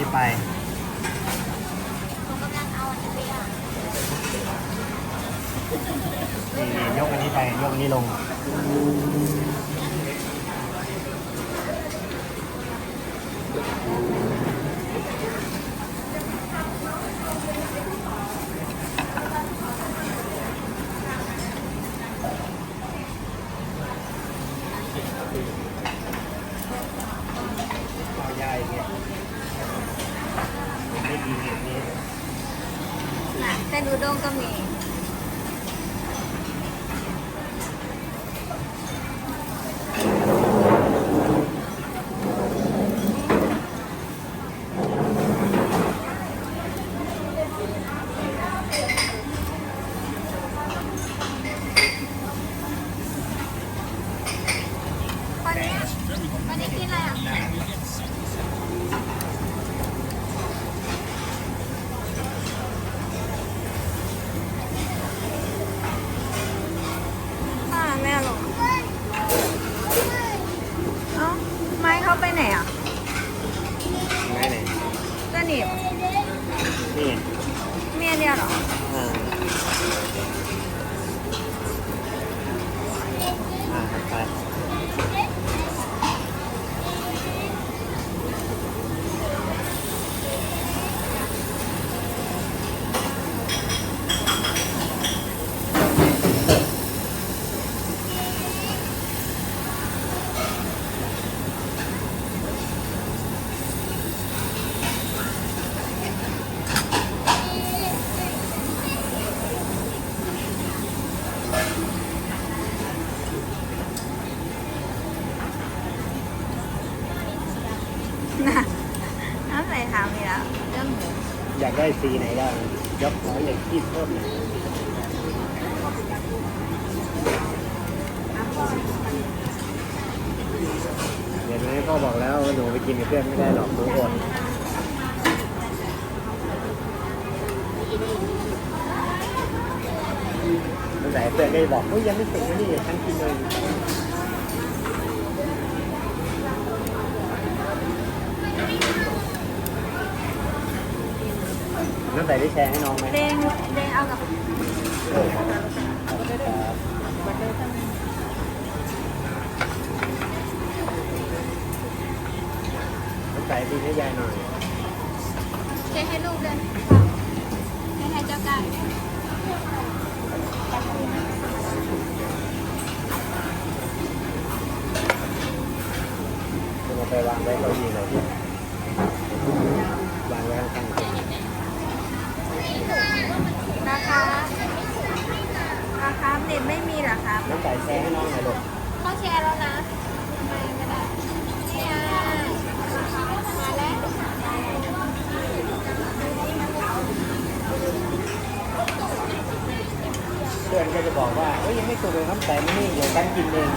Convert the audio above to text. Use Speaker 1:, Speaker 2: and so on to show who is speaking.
Speaker 1: นี้ไป
Speaker 2: นี่
Speaker 1: ยกอันนี้ไป ยกอันนี้ลง ramen udon kami. Panikin lah. นี
Speaker 2: บ
Speaker 1: นี่
Speaker 2: เมียเดียวเหรอ
Speaker 1: อ่าอ่าไป
Speaker 2: น่ะน้ำใส่ถามอีกแล้วเรื่องหมู
Speaker 1: อยากได้สีไหนได้ยกหัวเหล็กคีบเพิ่มหน่อยเดี๋ยวนี้พ่อบอกแล้วว่าหนูไปกินกับเพื่อนไม่ได้หรอกหนูอดมันแต่เพื่อนก็จะบอกเฮ้ยยังไม่สุกนะนี่ฉันกินเอง ใส่ได้แชร์ให้น้องไหม
Speaker 2: เดงเดงเอากับ
Speaker 1: น้ำใส่ดีให้ยายหน่อย
Speaker 2: เทให้ลูกเดินให้ให้เจ้าไก่
Speaker 1: จะมาไปวางไว้เก้าอี้เลย
Speaker 2: เหรอครับ
Speaker 1: น้ำใส่แชร์ให้น้องหน่อยลูก
Speaker 2: เขาแชร์แล้วนะทำไมไม่ได้นี่ไงมาแล้ว
Speaker 1: เพื่อนก็จะบอกว่าเอ้ยยังไม่สุกเลยน้ำใส่ไม่นี่เดี๋ยวฉันกินเอง